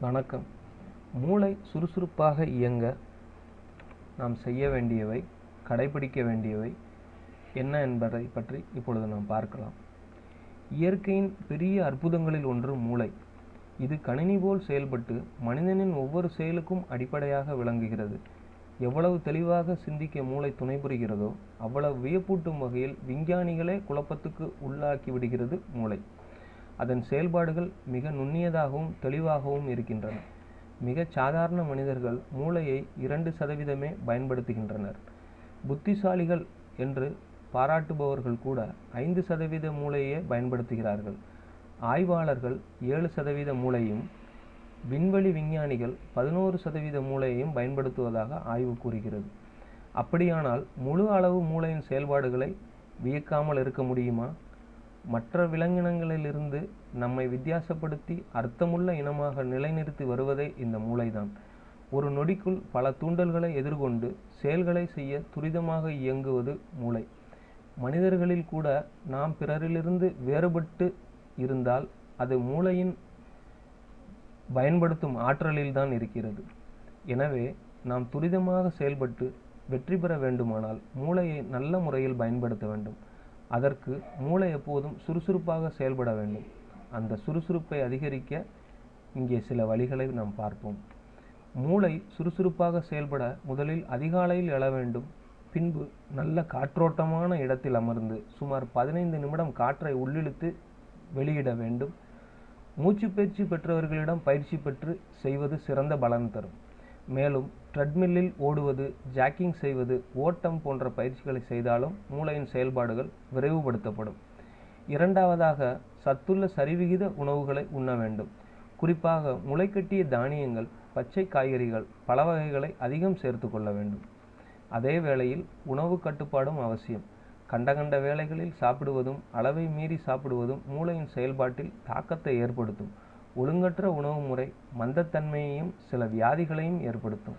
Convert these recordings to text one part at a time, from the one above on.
வணக்கம். மூளை சுறுசுறுப்பாக இயங்க நாம் செய்ய வேண்டியவை கடைபிடிக்க வேண்டியவை என்ன என்பதை பற்றி இப்பொழுது நாம் பார்க்கலாம். இயற்கையின் பெரிய அற்புதங்களில் ஒன்று மூளை. இது கணினி போல் செயல்பட்டு மனிதனின் ஒவ்வொரு செயலுக்கும் அடிப்படையாக விளங்குகிறது. எவ்வளவு தெளிவாக சிந்திக்க மூளை துணை புரிகிறதோ அவ்வளவு வியப்பூட்டும் வகையில் விஞ்ஞானிகளே குழப்பத்துக்கு உள்ளாக்கி விடுகிறது மூளை. அதன் செயல்பாடுகள் மிக நுண்ணியதாகவும் தெளிவாகவும் இருக்கின்றன. மிகச் சாதாரண மனிதர்கள் மூளையை இரண்டு சதவீதமே பயன்படுத்துகின்றனர். புத்திசாலிகள் என்று பாராட்டுபவர்கள் கூட ஐந்து சதவீத மூளையே பயன்படுத்துகிறார்கள். ஆய்வாளர்கள் ஏழு சதவீத மூளையும் விண்வெளி விஞ்ஞானிகள் பதினோரு சதவீத மூளையையும் பயன்படுத்துவதாக ஆய்வு கூறுகிறது. அப்படியானால் முழு அளவு மூளையின் செயல்பாடுகளை வியக்காமல் இருக்க முடியுமா? மற்ற விலங்கினங்களிலிருந்து நம்மை வித்தியாசப்படுத்தி அர்த்தமுள்ள இனமாக நிலைநிறுத்தி வருவதே இந்த மூளைதான். ஒரு நொடிக்குள் பல தூண்டல்களை எதிர்கொண்டு செயல்களை செய்ய துரிதமாக இயங்குவது மூளை. மனிதர்களில் கூட நாம் பிறரிலிருந்து வேறுபட்டு இருந்தால் அது மூளையின் பயன்படுத்தும் ஆற்றலில்தான் இருக்கிறது. எனவே நாம் துரிதமாக செயல்பட்டு வெற்றி பெற வேண்டுமானால் மூளையை நல்ல முறையில் பயன்படுத்த வேண்டும். அதற்கு மூளை எப்போதும் சுறுசுறுப்பாக செயல்பட வேண்டும். அந்த சுறுசுறுப்பை அதிகரிக்க இங்கே சில வழிகளை நாம் பார்ப்போம். மூளை சுறுசுறுப்பாக செயல்பட முதலில் அதிகாலையில் எழ வேண்டும். பின்பு நல்ல காற்றோட்டமான இடத்தில் அமர்ந்து சுமார் பதினைந்து நிமிடம் காற்றை உள்ளிழுத்து வெளியிட வேண்டும். மூச்சு பயிற்சி பெற்றவர்களிடம் பயிற்சி பெற்று செய்வது சிறந்த பலன் தரும். மேலும் ட்ரெட்மில்லில் ஓடுவது ஜாக்கிங் செய்வது ஓட்டம் போன்ற பயிற்சிகளை செய்தாலும் மூளையின் செயல்பாடுகள் விரைவுபடுத்தப்படும். இரண்டாவதாக சத்துள்ள சரிவிகித உணவுகளை உண்ண வேண்டும். குறிப்பாக முளைக்கட்டிய தானியங்கள் பச்சை காய்கறிகள் பல வகைகளை அதிகம் சேர்த்து கொள்ள வேண்டும். அதே வேளையில் உணவு கட்டுப்பாடும் அவசியம். கண்ட கண்ட வேளைகளில் சாப்பிடுவதும் அளவை மீறி சாப்பிடுவதும் மூளையின் செயல்பாட்டில் தாக்கத்தை ஏற்படுத்தும். ஒழுங்கற்ற உணவு முறை மந்தத்தன்மையையும் சில வியாதிகளையும் ஏற்படுத்தும்.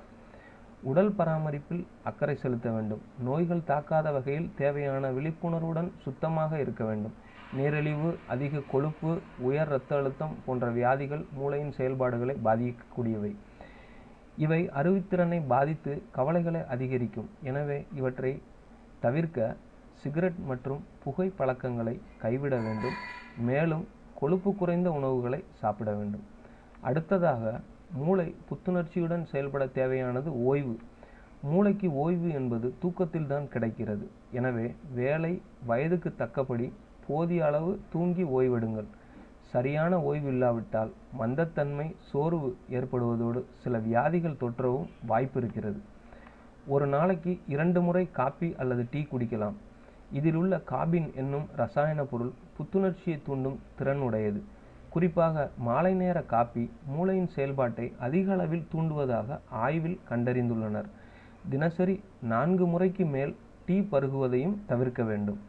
உடல் பராமரிப்பில் அக்கறை செலுத்த வேண்டும். நோய்கள் தாக்காத வகையில் தேவையான விழிப்புணர்வுடன் சுத்தமாக இருக்க வேண்டும். நீரிழிவு அதிக கொழுப்பு உயர் இரத்த அழுத்தம் போன்ற வியாதிகள் மூளையின் செயல்பாடுகளை பாதிக்கக்கூடியவை. இவை அறிவுத்திறனை பாதித்து கவலைகளை அதிகரிக்கும். எனவே இவற்றை தவிர்க்க சிகரெட் மற்றும் புகை பழக்கங்களை கைவிட வேண்டும். மேலும் கொழுப்பு குறைந்த உணவுகளை சாப்பிட வேண்டும். அடுத்ததாக மூளை புத்துணர்ச்சியுடன் செயல்பட தேவையானது ஓய்வு. மூளைக்கு ஓய்வு என்பது தூக்கத்தில் தான் கிடைக்கிறது. எனவே வேலை வயதுக்கு தக்கபடி போதிய அளவு தூங்கி ஓய்வெடுங்கள். சரியான ஓய்வு இல்லாவிட்டால் மந்தத்தன்மை சோர்வு ஏற்படுவதோடு சில வியாதிகள் தொற்றவும் வாய்ப்பு இருக்கிறது. ஒரு நாளைக்கு இரண்டு முறை காப்பி அல்லது டீ குடிக்கலாம். இதில் உள்ள காபின் என்னும் ரசாயன பொருள் புத்துணர்ச்சியை தூண்டும் திறன் உடையது. குறிப்பாக மாலை நேர காப்பி மூளையின் செயல்பாட்டை அதிக அளவில் தூண்டுவதாக ஆய்வில் கண்டறிந்துள்ளனர். தினசரி நான்கு முறைக்கு மேல் டீ பருகுவதையும் தவிர்க்க வேண்டும்.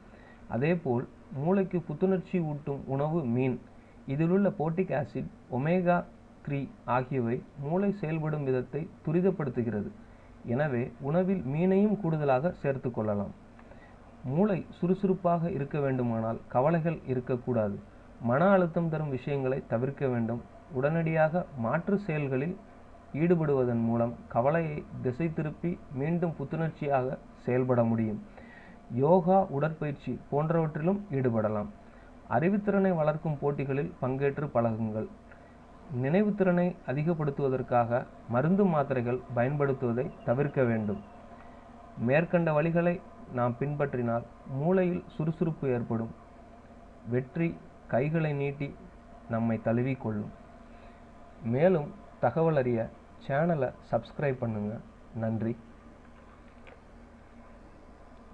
அதேபோல் மூளைக்கு புத்துணர்ச்சி ஊட்டும் உணவு மீன் இதிலுள்ள போட்டிக் ஆசிட் ஒமேகா த்ரீ ஆகியவை மூளை செயல்படும் விதத்தை துரிதப்படுத்துகிறது. எனவே உணவில் மீனையும் கூடுதலாக சேர்த்து கொள்ளலாம். மூளை சுறுசுறுப்பாக இருக்க வேண்டுமானால் கவலைகள் இருக்கக்கூடாது. மன அழுத்தம் தரும் விஷயங்களை தவிர்க்க வேண்டும். உடனடியாக மாற்று செயல்களில் ஈடுபடுவதன் மூலம் கவலையை திசை திருப்பி மீண்டும் புத்துணர்ச்சியாக செயல்பட முடியும். யோகா உடற்பயிற்சி போன்றவற்றிலும் ஈடுபடலாம். அறிவுத்திறனை வளர்க்கும் போட்டிகளில் பங்கேற்று பழகுங்கள். நினைவுத்திறனை அதிகப்படுத்துவதற்காக மருந்து மாத்திரைகள் பயன்படுத்துவதை தவிர்க்க வேண்டும். மேற்கண்ட வழிகளை நாம் பின்பற்றினால் மூளையில் சுறுசுறுப்பு ஏற்படும். வெற்றி கைகளை நீட்டி நம்மை தழுவிக்கொள்ளும். மேலும் தகவல் அறிய சேனலை சப்ஸ்கிரைப் பண்ணுங்கள் நன்றி.